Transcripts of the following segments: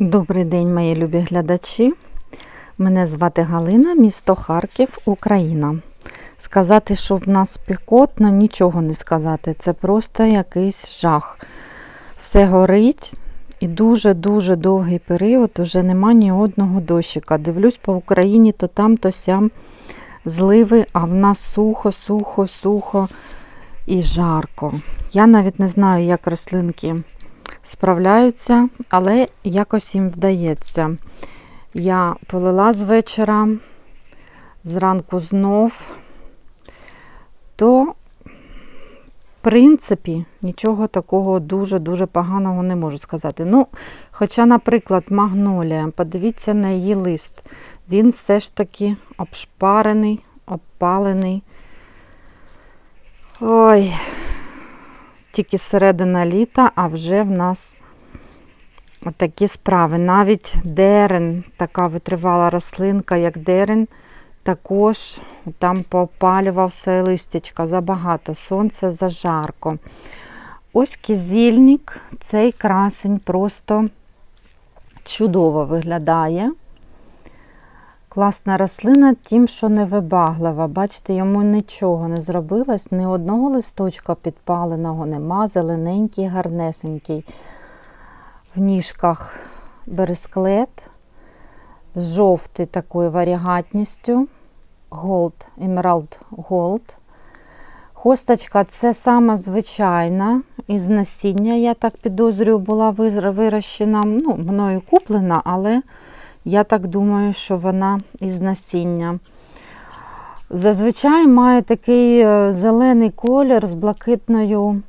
Добрий день, мої любі глядачі. Мене звати Галина, місто Харків, Україна. Сказати, що в нас спекотно, нічого не сказати. Це просто якийсь жах. Все горить і дуже-дуже довгий період вже нема ні одного дощика. Дивлюсь по Україні, то там, то сям зливи, а в нас сухо, сухо, сухо і жарко. Я навіть не знаю, як рослинки справляються, але якось їм вдається. Я полила з вечора, зранку знов, то, в принципі, нічого такого дуже-дуже поганого не можу сказати. Ну, хоча, наприклад, магнолія, подивіться на її лист. Він все ж таки обшпарений, обпалений. Ой, тільки середина літа, а вже в нас такі справи. Навіть дерен, така витривала рослинка, як дерен, також там поопалював все листячка, забагато сонця, зажарко. Ось кизільник, цей красень просто чудово виглядає. Класна рослина, тим, що невибаглива. Бачите, йому нічого не зробилось, ні одного листочка підпаленого нема, зелененький, гарнесенький. В ніжках бересклет, з жовтою такою варігатністю. Gold, Emerald Gold. Хосточка це сама звичайна, із насіння, я так підозрюю, була вирощена, ну, мною куплена, але я так думаю, що вона із насіння. Зазвичай має такий е, зелений колір з блакитною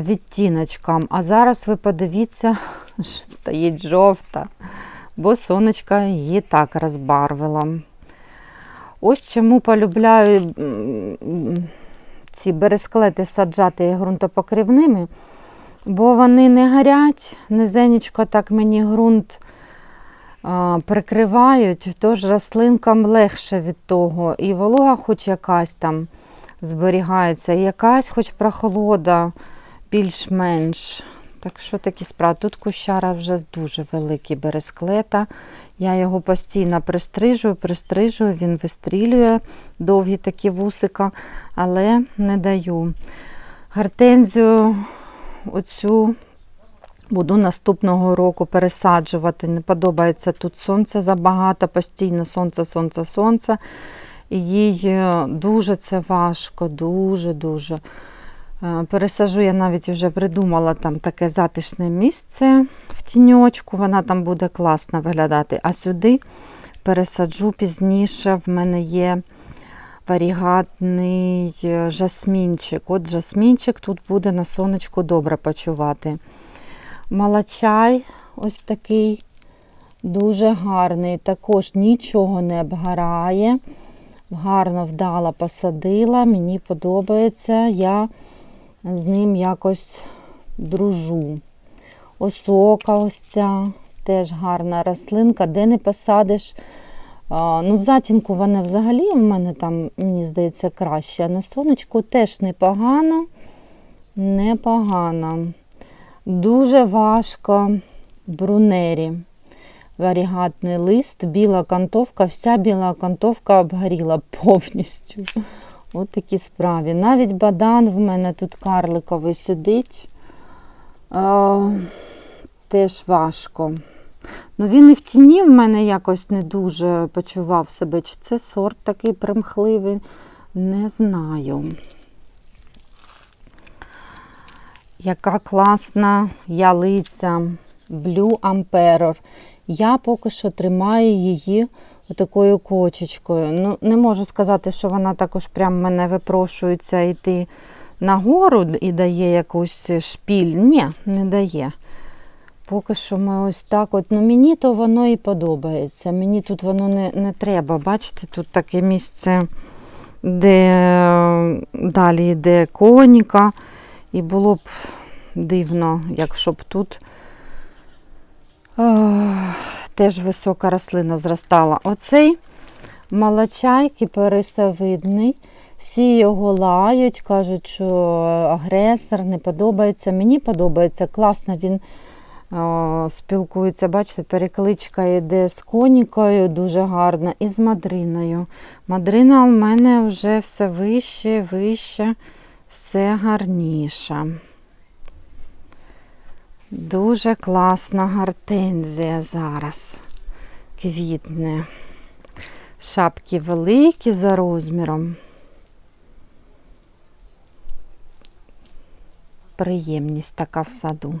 відтіночком. А зараз ви подивіться, що стоїть жовта, бо сонечко її так розбарвило. Ось чому полюбляю ці бересклети саджати ґрунтопокривними, бо вони не горять, низенечко так мені ґрунт прикривають, тож рослинкам легше від того. І волога хоч якась там зберігається, і якась хоч прохолода більш-менш. Так що такі справи. Тут кущара вже дуже великий бересклета. Я його постійно пристрижую, пристрижую, він вистрілює довгі такі вусика, але не даю. Гортензію оцю буду наступного року пересаджувати. Не подобається тут сонце забагато, постійно сонце, сонце, сонце. І їй е, дуже це важко, дуже-дуже. Е, пересажу, я навіть вже придумала там таке затишне місце в тіньочку, вона там буде класно виглядати. А сюди пересаджу пізніше, в мене є варігатний е, жасмінчик. От жасмінчик тут буде на сонечку добре почувати. Малачай ось такий дуже гарний, також нічого не обгорає. Гарно вдала посадила, мені подобається, я з ним якось дружу. Осока ось ця, теж гарна рослинка, де не посадиш. Ну, В затінку вона взагалі в мене там, мені здається, краще. А на сонечку теж непогано, непогано. Дуже важко брунері. Варігатний лист, біла кантовка, вся біла кантовка обгоріла повністю. От такі справи. Навіть бадан в мене тут карликовий сидить. А, теж важко. Ну Він і в тіні в мене якось не дуже почував себе. Чи це сорт такий примхливий, не знаю. Яка класна ялиця Blue Emperor. Я поки що тримаю її такою кочечкою. Ну, Не можу сказати, що вона також прям мене випрошується йти нагору і дає якусь шпіль. Ні, не дає. Поки що ми ось так от. Ну Мені то воно і подобається. Мені тут воно не не треба. Бачите, тут таке місце, де далі йде коніка. І було б дивно, якщо б тут о, теж висока рослина зростала. Оцей малачай кіперисовидний. Всі його лають, кажуть, що агресор не подобається. Мені подобається, класно він о, спілкуються. Бачите, перекличка йде з конікою, дуже гарна, і з мадриною. Мадрина у мене вже все вище, вище, все гарніше. Дуже класна гортензія зараз квітне. Шапки великі за розміром. Приємність така в саду.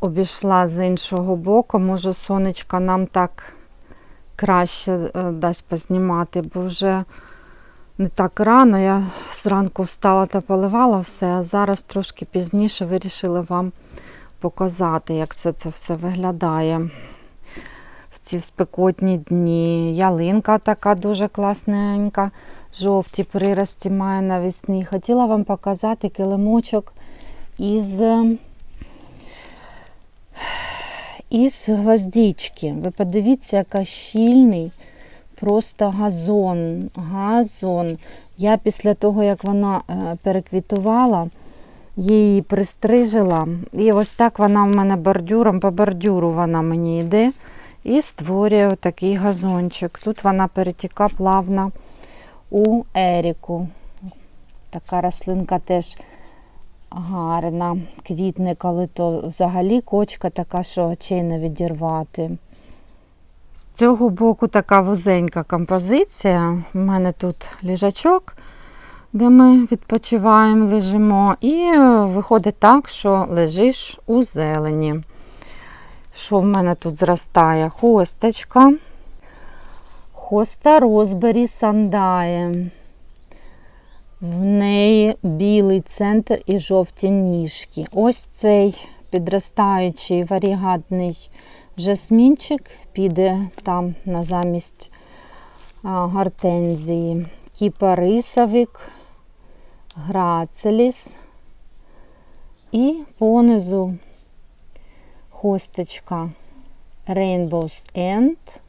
Обійшла з іншого боку, може сонечко нам так краще е, дасть познімати, бо вже не так рано. Я зранку встала та поливала все, а зараз трошки пізніше вирішила вам показати, як все це все виглядає в ці спекотні дні. Ялинка така дуже класненька, жовті прирості має навесні. Хотіла вам показати килимочок із, із гвоздички. Ви подивіться, яка щільний. Просто газон, газон. Я після того, як вона е, переквітувала, її пристрижила. І ось так вона в мене бордюром, по бордюру вона мені йде і створює такий газончик. Тут вона перетіка плавно у Еріку. Така рослинка теж гарна. Квітне, коли то взагалі кочка така, що очей не відірвати. Цього боку така вузенька композиція. У мене тут ліжачок, де ми відпочиваємо, лежимо. І е, виходить так, що лежиш у зелені. Що в мене тут зростає? Хосточка. Хоста розбері сандає. В неї білий центр і жовті ніжки. Ось цей підростаючий варігатний жасмінчик піде там на замість гортензії. Кіпарисовик, грацеліс і понизу хосточка Rainbow's End.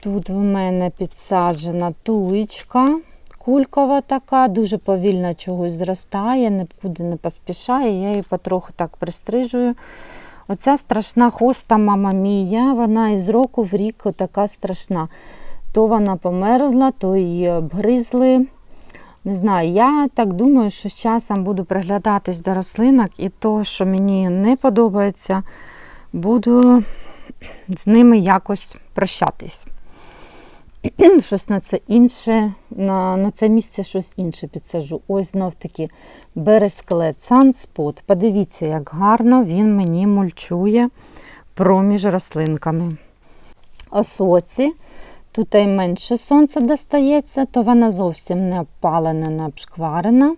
Тут в мене підсаджена туєчка, кулькова така, дуже повільно чогось зростає, нікуди не поспішає, я її потроху так пристрижую. Оця страшна хоста мама мія, вона із року в рік така страшна. То вона померзла, то її обгризли. Не знаю, я так думаю, що з часом буду приглядатись до рослинок і то, що мені не подобається, буду з ними якось прощатись. Щось на це інше, на, на це місце щось інше підсажу. Ось знов таки бересклет Sunspot. Подивіться, як гарно він мені мульчує проміж рослинками. Осоці. Тут і менше сонця достається, то вона зовсім не обпалена, не обшкварена.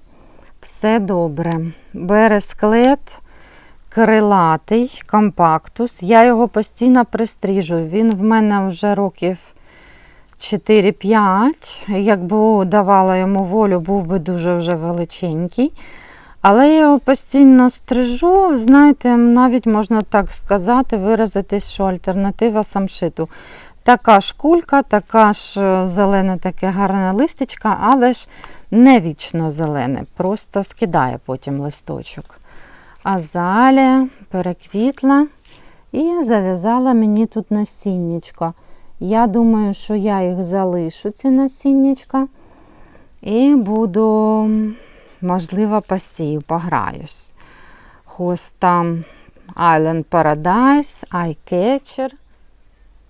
Все добре. Бересклет крилатий, компактус. Я його постійно пристріжую. Він в мене вже років 4-5. Якби давала йому волю, був би дуже вже величенький. Але я його постійно стрижу, знаєте, навіть можна так сказати, виразитись, що альтернатива самшиту. Така ж кулька, така ж е, зелене, таке гарне листечка, але ж не вічно зелене, просто скидає потім листочок. Азалія переквітла і зав'язала мені тут насіннячко. Я думаю, що я їх залишу, ці насіннячка, і буду, можливо, посію, пограюсь. Хоста Island Paradise, Eye Catcher.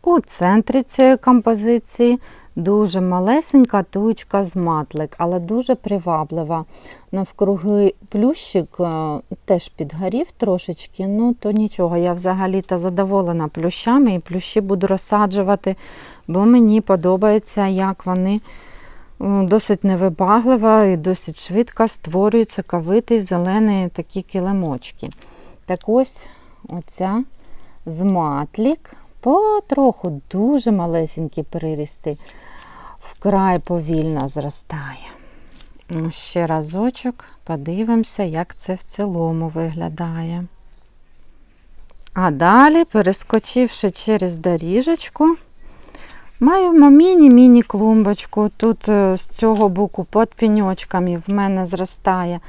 У центрі цієї композиції дуже малесенька туєчка з матлик, але дуже приваблива. Навкруги плющик е, теж підгорів трошечки, ну то нічого, я взагалі-то задоволена плющами і плющі буду розсаджувати, бо мені подобається, як вони досить невибагливо і досить швидко створюють соковитий зелений такі килимочки. Так ось оця з матлік. Потроху дуже малесенькі прирісти, вкрай повільно зростає. Ну, Ще разочок подивимося, як це в цілому виглядає. А далі, перескочивши через доріжечку, маємо міні-міні клумбочку. Тут е, з цього боку під піньочками в мене зростає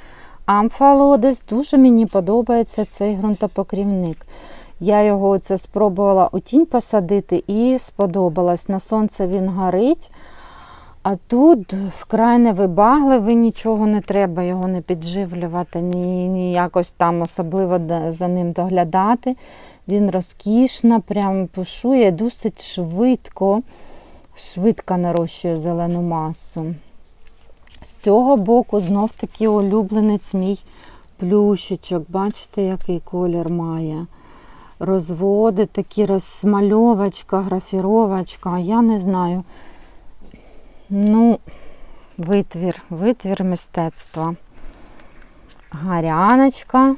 Амфалодис. Дуже мені подобається цей ґрунтопокрівник. Я його оце спробувала у тінь посадити і сподобалось. На сонце він горить. А тут вкрай невибагливий, нічого не треба його не підживлювати, ні, ні якось там особливо за ним доглядати. Він розкішно, прям пушує досить швидко, швидко нарощує зелену масу. З цього боку знов таки улюбленець мій плющичок. Бачите, який колір має. Розводи, такі розмальовочка, графіровочка. Я не знаю. Ну, витвір, витвір мистецтва. Гаряночка.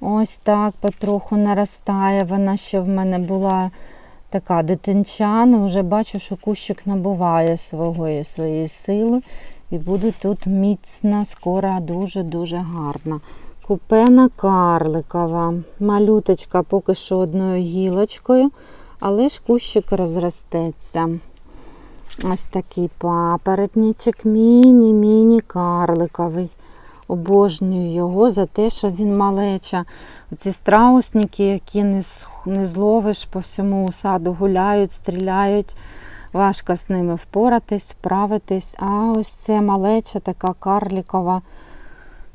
Ось так потроху наростає. Вона ще в мене була така дитинчана. Вже бачу, що кущик набуває свого, своєї сили. І буде тут міцна, скоро дуже-дуже гарна. Купена карликова. Малюточка поки що одною гілочкою, але ж кущик розростеться. Ось такий папоротничок, міні-міні карликовий. Обожнюю його за те, що він малеча. Оці страусники, які не зловиш по всьому саду, гуляють, стріляють. Важко з ними впоратись, справитись. А ось це малеча, така карлікова.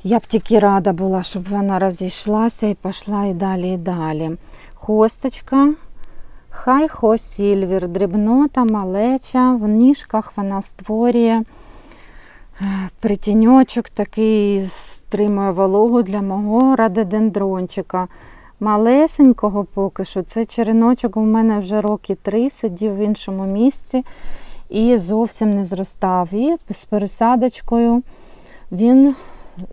Я б тільки рада була, щоб вона розійшлася і пішла і далі, і далі. Хосточка. Хай хо сільвір, дрібнота, малеча, в ніжках вона створює е, притіньочок такий, стримує вологу для мого радодендрончика. Малесенького поки що. Це череночок у мене вже роки три, сидів в іншому місці і зовсім не зростав. І з пересадочкою він,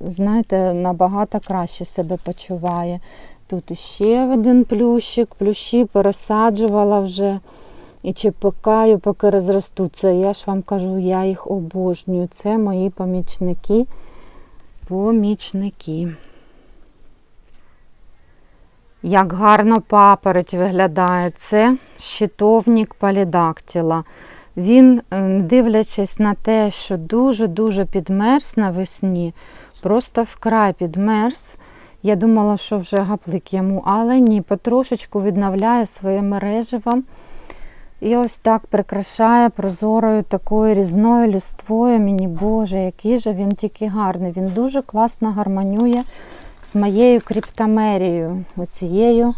знаєте, набагато краще себе почуває. Тут ще один плющик, плющі пересаджувала вже і чекаю, поки розростуться. Я ж вам кажу, я їх обожнюю. Це мої помічники. Помічники. Як гарно папороть виглядає. Це щитовник палідактіла. Він, дивлячись на те, що дуже-дуже підмерз навесні, просто вкрай підмерз. Я думала, що вже гаплик йому, але ні, потрошечку відновляє своє мереживо. І ось так прикрашає прозорою такою різною ліствою. Мені Боже, який же він тільки гарний. Він дуже класно гармонює з моєю криптомерією, оцією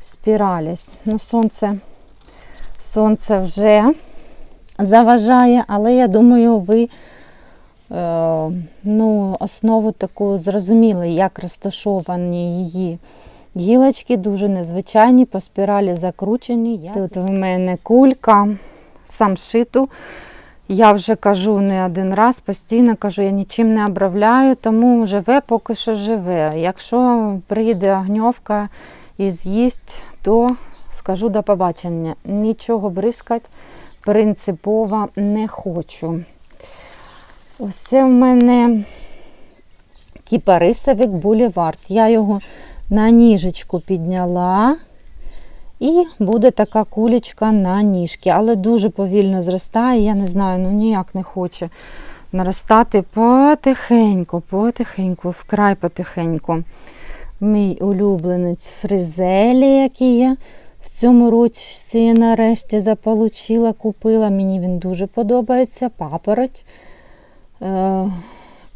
спіраліс. Ну, сонце, сонце вже заважає, але я думаю, ви ну, основу таку зрозуміли, як розташовані її гілочки, дуже незвичайні, по спіралі закручені. Я... Тут в мене кулька самшиту. Я вже кажу не один раз, постійно кажу, я нічим не обробляю, тому живе поки що живе. Якщо прийде огньовка і з'їсть, то скажу до побачення. Нічого бризкати принципово не хочу. Ось в мене кіпарисовик булівард. Я його на ніжечку підняла. І буде така кулечка на ніжки, але дуже повільно зростає, я не знаю, ну ніяк не хоче наростати потихеньку, потихеньку, вкрай потихеньку. Мій улюбленець фризелі, який я в цьому році нарешті заполучила, купила. Мені він дуже подобається. Папороть,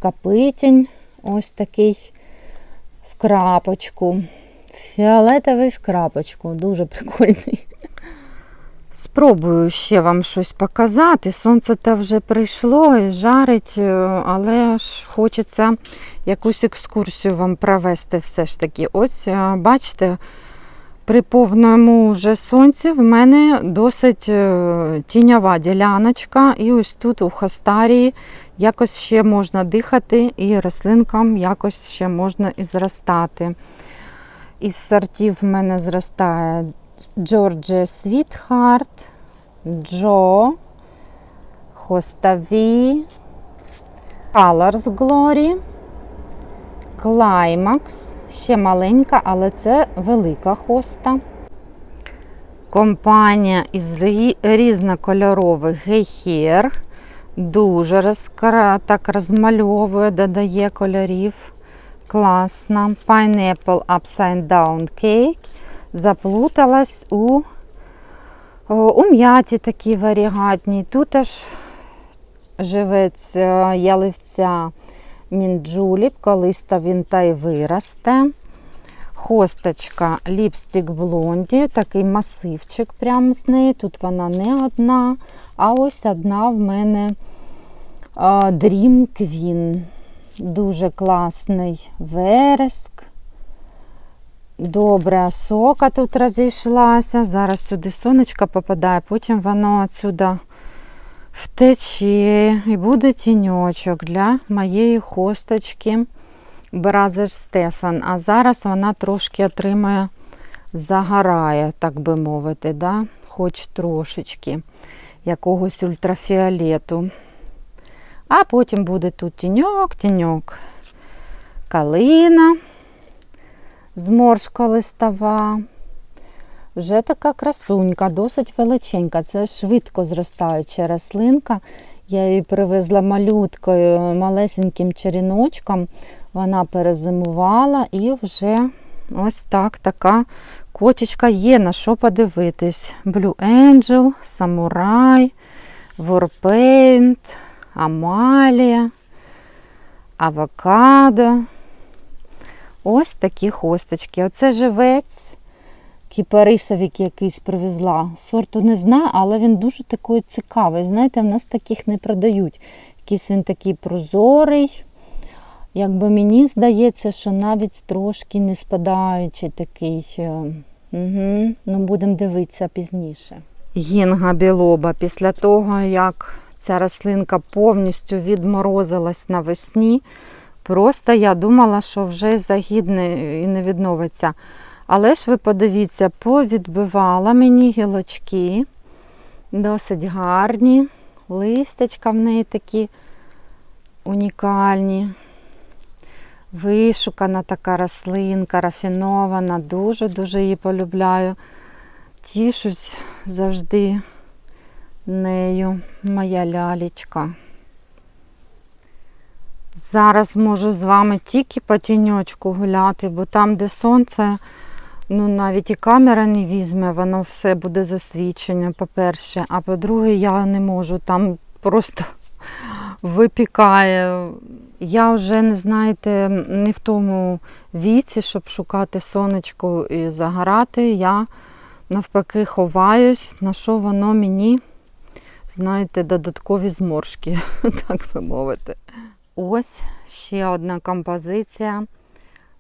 капитінь, ось такий в крапочку. Фіолетовий в крапочку, дуже прикольний. Спробую ще вам щось показати. Сонце та вже прийшло і жарить, е, але ж хочеться якусь екскурсію вам провести все ж таки. Ось, е, бачите, при повному вже сонці в мене досить е, тіньова діляночка, і ось тут у хастарії якось ще можна дихати, і рослинкам якось ще можна і зростати. Із сортів в мене зростає Georgia Sweetheart, Джо, Хоставі, Colors Glory, Climax, ще маленька, але це велика хоста. Компанія із різнокольорових гейхер. Дуже розкара... так розмальовує, додає кольорів. Класно. Pineapple Upside Down Cake. Заплуталась у, у м'яті такі варігатні. Тут аж живець е, яливця мінджуліп, колись він та й виросте. Хосточка ліпстик блонді, такий масивчик прямо з неї. Тут вона не одна, а ось одна в мене Dream Queen. Дуже класний вереск. Добре, сока тут розійшлася. Зараз сюди сонечко попадає, потім воно отсюди втече і буде тіньочок для моєї хосточки Бразер Стефан. А зараз вона трошки отримає, загорає, так би мовити, да? хоч трошечки якогось ультрафіолету. А потім буде тут тіньок, тіньок, калина, зморшка листова. Вже така красунька, досить величенька. Це швидко зростаюча рослинка. Я її привезла малюткою, малесеньким черіночком. Вона перезимувала і вже ось так така кочечка є на що подивитись. Blue Angel, Samurai, Warpaint, Амалія, Авокадо. Ось такі хосточки. Оце живець кіпарисовик якийсь привезла. Сорту не знаю, але він дуже такий цікавий. Знаєте, в нас таких не продають. Якийсь він такий прозорий. Якби мені здається, що навіть трошки не спадаючий такий. Угу. Ну, будемо дивитися пізніше. Гінга білоба. Після того, як ця рослинка повністю відморозилась навесні, просто я думала, що вже загідне і не відновиться. Але ж ви подивіться, повідбивала мені гілочки, досить гарні, листячка в неї такі унікальні. Вишукана така рослинка, рафінована, дуже-дуже її полюбляю. Тішусь завжди нею, моя лялечка. Зараз можу з вами тільки по тіньочку гуляти, бо там, де сонце, ну навіть і камера не візьме, воно все буде засвічення, по-перше. А по-друге, я не можу, там просто випікає. Я вже не знаєте, не в тому віці, щоб шукати сонечко і загорати. Я навпаки ховаюсь, на що воно мені, знаєте, додаткові зморшки, так би мовити. Ось ще одна композиція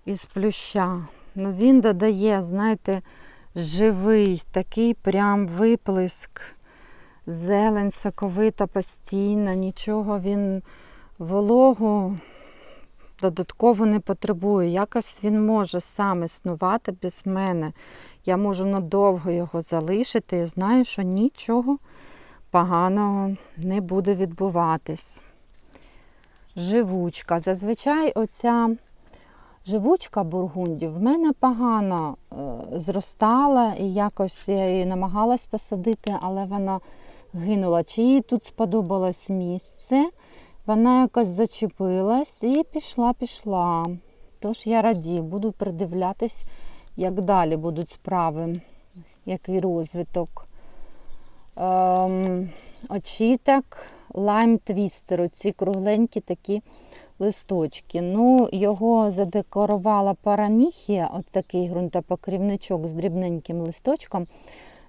із плюща. Ну, Він додає, знаєте, живий, такий прям виплеск, зелень, соковита постійна, нічого він вологу додатково не потребує. Якось він може сам існувати без мене. Я можу надовго його залишити і знаю, що нічого поганого не буде відбуватись. Живучка. Зазвичай оця живучка бургундів в мене погано е, зростала і якось я її намагалась посадити, але вона гинула. Чи їй тут сподобалось місце? Вона якось зачепилась і пішла-пішла. Тож я радію, буду придивлятись, як далі будуть справи, який розвиток. Ем, очіток, лайм твістер, оці кругленькі такі листочки. Ну, Його задекорувала параніхія, такий ґрунтопокрівничок з дрібненьким листочком.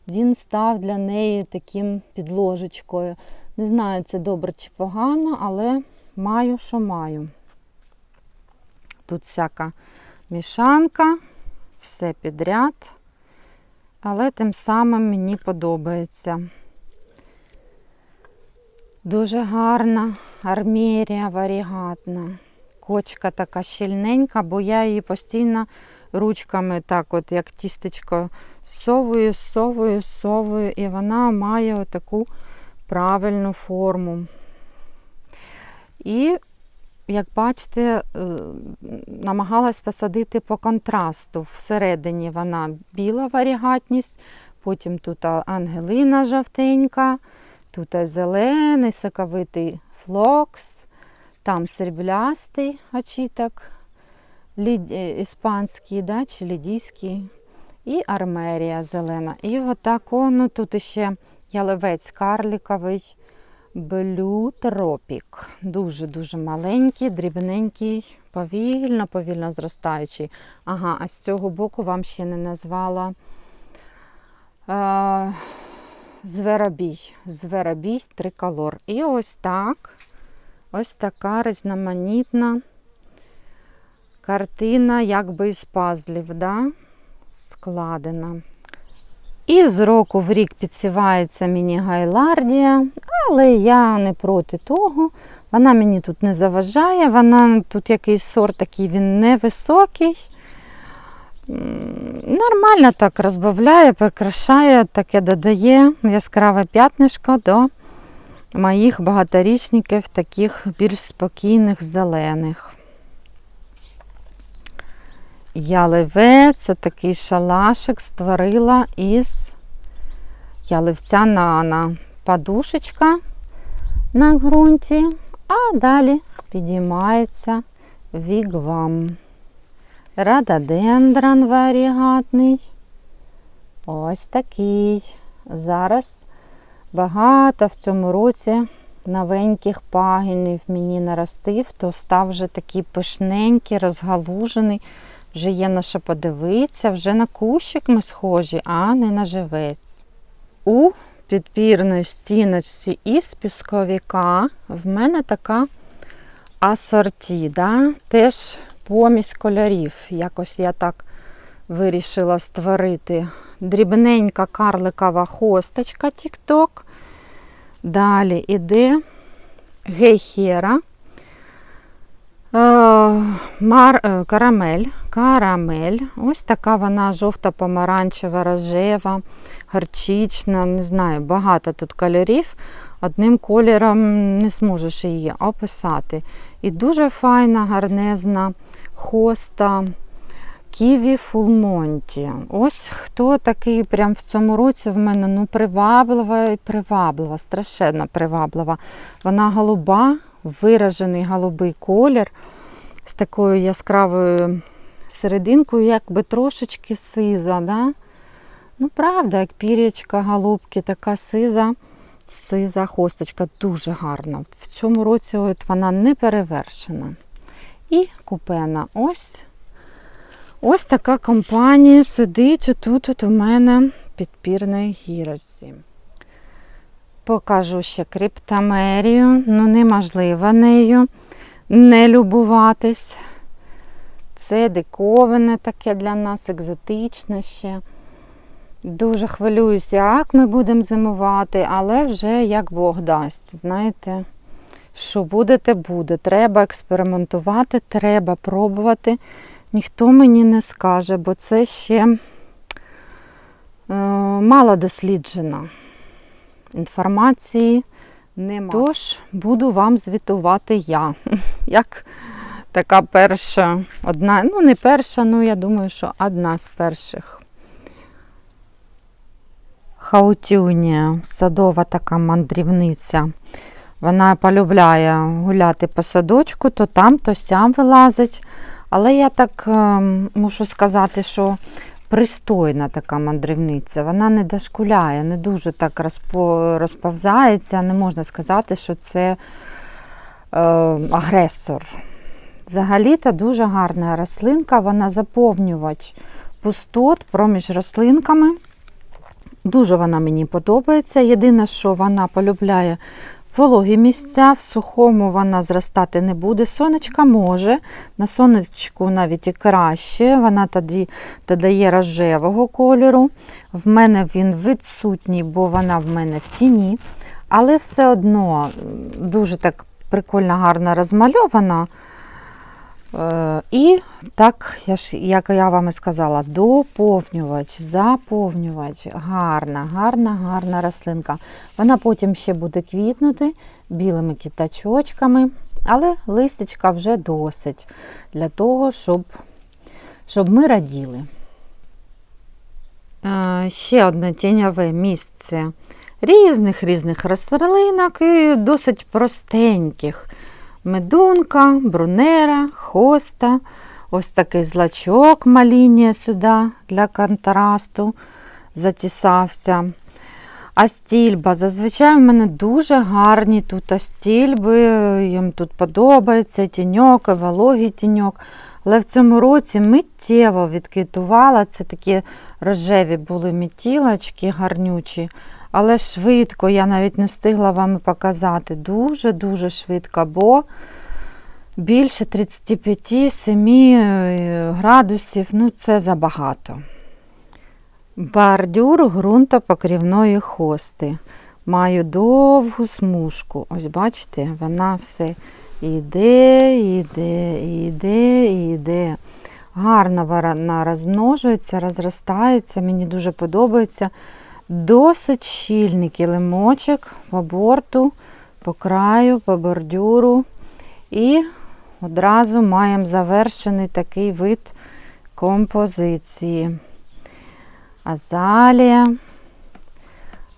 Він став для неї таким підложечкою. Не знаю, це добре чи погано, але маю, що маю. Тут всяка мішанка, все підряд, але тим самим мені подобається. Дуже гарна армерія варігатна. Кочка така щільненька, бо я її постійно ручками, так от, як тістечко, совую, совую, совую, і вона має отаку правильну форму. І, як бачите, е, намагалась посадити по контрасту. Всередині вона біла варігатність, потім тут ангелина жовтенька, Тут зелений, соковитий флокс, там сріблястий очіток, лід... е, іспанський да, чи лідійський, і армерія зелена. І отак о, ну тут ще ялевець карликовий, Блю тропік. Дуже-дуже маленький, дрібненький, повільно, повільно зростаючий. Ага, а з цього боку вам ще не назвала е, зверобій. Зверобій триколор. І ось так. Ось така різноманітна картина, якби із пазлів, да? складена. І з року в рік підсівається мені гайлардія, але я не проти того. Вона мені тут не заважає, вона тут якийсь сорт такий, він невисокий. Нормально так розбавляє, прикрашає, таке додає яскраве п'ятнишко до моїх багаторічників, таких більш спокійних зелених. Яливець, такий шалашик створила із яливця нана. Подушечка на ґрунті, а далі підіймається вігвам. Радодендрон варігатний. Ось такий. Зараз багато в цьому році новеньких пагінів мені наростив, то став вже такий пишненький, розгалужений. Вже є на що подивитися, вже на кущик ми схожі, а не на живець. У підпірної стіночці із пісковіка в мене така асорті, да? теж помість кольорів. Якось я так вирішила створити. Дрібненька карликова хосточка тік-ток. Далі іде гейхера. Е, Мар, е, карамель, карамель. Ось така вона жовта-помаранчева, рожева, гарчична, не знаю, багато тут кольорів. Одним кольором не зможеш її описати. І дуже файна, гарнезна хоста Ківі Фулмонті. Ось хто такий прям в цьому році в мене ну, приваблива і приваблива, страшенно приваблива. Вона голуба, виражений голубий колір з такою яскравою серединкою, якби трошечки сиза. Да? Ну, правда, як пір'ячка голубки, така сиза, сиза хосточка, дуже гарна. В цьому році от вона не перевершена. І купена. Ось ось така компанія сидить отут от у мене підпірної гірочці. Покажу ще криптамерію, ну неможливо нею не любуватись. Це диковане таке для нас, екзотичне ще. Дуже хвилююся, як ми будемо зимувати, але вже як Бог дасть. Знаєте, що буде, те буде. Треба експериментувати, треба пробувати. Ніхто мені не скаже, бо це ще е, мало досліджено. Інформації нема. Тож буду вам звітувати я. Як така перша, одна, ну не перша, ну я думаю, що одна з перших. Хаутюнія, садова така мандрівниця. Вона полюбляє гуляти по садочку, то там, то сям вилазить. Але я так е, мушу сказати, що пристойна така мандрівниця. Вона не дошкуляє, не дуже так розпо, розповзається. Не можна сказати, що це е, агресор. Взагалі-то дуже гарна рослинка, вона заповнювач пустот проміж рослинками. Дуже вона мені подобається. Єдине, що вона полюбляє вологі місця, в сухому вона зростати не буде. Сонечка може, на сонечку навіть і краще, вона тоді додає рожевого кольору. В мене він відсутній, бо вона в мене в тіні. Але все одно дуже так прикольно, гарно розмальована. Е, І так, я ж, як я вам і сказала, доповнювач, заповнювач, гарна, гарна, гарна рослинка. Вона потім ще буде квітнути білими кітачочками, але листечка вже досить для того, щоб, щоб ми раділи. Е, Ще одне тіньове місце різних різних рослинок і досить простеньких. Медунка, брунера, хоста, ось такий злачок малінія сюди для контрасту затісався. Астільба. Зазвичай в мене дуже гарні тут астільби, їм тут подобається тіньок, вологий тіньок. Але в цьому році миттєво відквітувала. Це такі рожеві були мітілочки гарнючі. Але швидко, я навіть не встигла вам показати. Дуже-дуже швидко, бо більше 35-7 градусів ну це забагато. Бордюр ґрунтопокрівної хости. Маю довгу смужку. Ось бачите, вона все іде, іде, іде, іде. Гарно вона розмножується, розростається, мені дуже подобається. Досить щільний килимочок по борту, по краю, по бордюру. І одразу маємо завершений такий вид композиції. Азалія,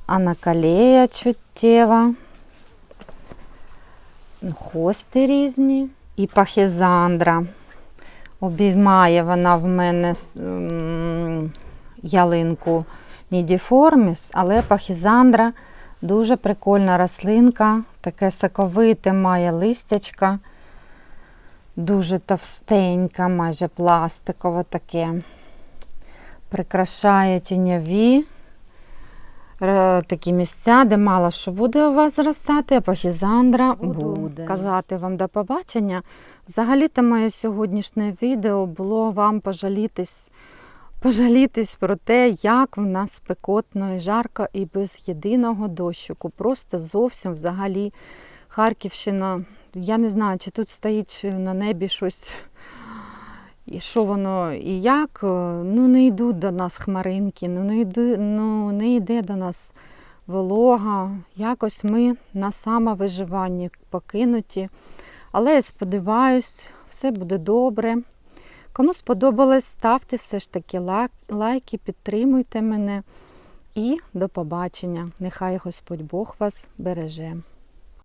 анакалея чуттєва, хости різні і пахізандра. Обіймає вона в мене ялинку нідіформіс, але пахізандра дуже прикольна рослинка, таке соковите має листячка, дуже товстенька, майже пластикове таке. Прикрашає тіньові е, такі місця, де мало що буде у вас зростати, а пахізандра буде. Казати вам до побачення. Взагалі-то моє сьогоднішнє відео було вам пожалітись, пожалітись про те, як в нас спекотно і жарко і без єдиного дощику. Просто зовсім взагалі Харківщина. Я не знаю, чи тут стоїть на небі щось. І що воно і як, е, ну не йдуть до нас хмаринки, ну не йде, ну, не йде до нас волога. Якось ми на самовиживанні покинуті. Але я сподіваюсь, все буде добре. Кому сподобалось, ставте все ж таки лайки, підтримуйте мене. І до побачення. Нехай Господь Бог вас береже.